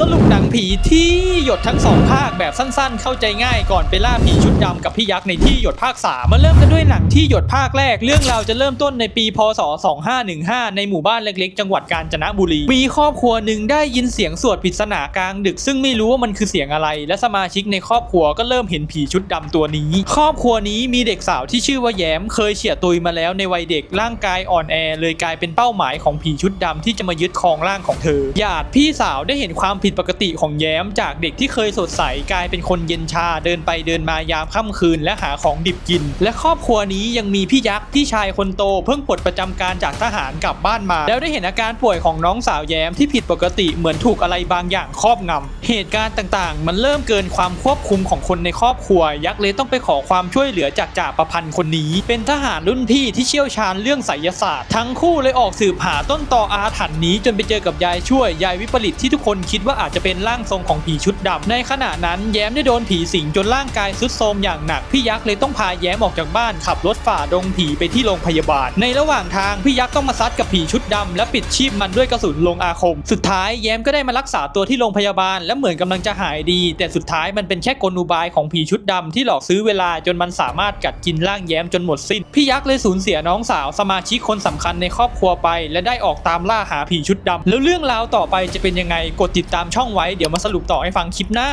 สรุปหนังผีที่หยดทั้งสองภาคแบบสั้นๆ เข้าใจง่ายก่อนไปล่าผีชุดดำกับพี่ยักษ์ในที่หยดภาค 3 มาเริ่มกันด้วยหนังที่หยดภาคแรก เรื่องราวจะเริ่มต้นในปีพศ 2515 ในหมู่บ้านเล็กๆ จังหวัดกาญจนบุรี มีครอบครัวหนึ่งได้ยินเสียงสวดปริศนากลางดึกซึ่งไม่รู้ว่ามันคือเสียงอะไร และสมาชิกในครอบครัวก็เริ่มเห็นผีชุดดำตัวนี้ ครอบครัวนี้มีเด็กสาวที่ชื่อว่าแย้ม เคยเฉียดตุยมาแล้วในวัยเด็กร่างกายอ่อนแอเลยกลายเป็นเป้าหมายของผีชุดดำที่จะมายึดครองร่างของเธอหยาดพี่สาวได้เห็นความผิดปกติของแย้มจากเด็กที่เคยสดใสกลายเป็นคนเย็นชาเดินไปเดินมายามค่ำคืนและหาของดิบกิน และครอบครัวนี้ยังมีพี่ยักษ์พี่ชายคนโตเพิ่งปลดประจำการจากทหารกลับบ้านมา แล้วได้เห็นอาการป่วยของน้องสาวแย้มที่ผิดปกติเหมือนถูกอะไรบางอย่างครอบงำเหตุการณ์ต่างๆ มันเริ่มเกินความควบคุมของคนในครอบครัว ยักษ์เลยต้องไปขอความช่วยเหลือจากจ่าประพันธ์คนนี้ เป็นทหารรุ่นพี่ที่เชี่ยวชาญเรื่องไสยศาสตร์ ทั้งคู่เลยออกสืบหาต้นตออาถรรพ์นี้จนไปเจอกับยายช่วยยายวิปริตที่ทุกคนคิดว่าอาจจะเป็นร่างทรงของผีชุดดำในขณะนั้นแย้มได้โดนผีสิงจนร่างกายทรุดโทรมอย่างหนักพี่ยักษ์เลยต้องพาแย้มออกจากบ้านขับรถฝ่าดงผีไปที่โรงพยาบาล ในระหว่างทางพี่ยักษ์ต้องมาซัดกับผีชุดดำและปิดชีพมันด้วยกระสุนลงอาคม สุดท้ายแย้มก็ได้มารักษาตัวที่โรงพยาบาล และเหมือนกำลังจะหายดี แต่สุดท้ายมันเป็นแค่กลอุบายของผีชุดดำที่หลอกซื้อเวลาจนมันสามารถกัดกินร่างแย้มจนหมดสิ้นพี่ยักษ์เลยสูญเสียน้องสาวสมาชิกคนสำคัญในครอบครัวไป และได้ออกตามล่าหาผีชุดดำแล้วเรื่องราวต่อไปจะเป็นยังไงกดติดตามามช่องไว้เดี๋ยวมาสรุปต่อให้ฟังคลิปหน้า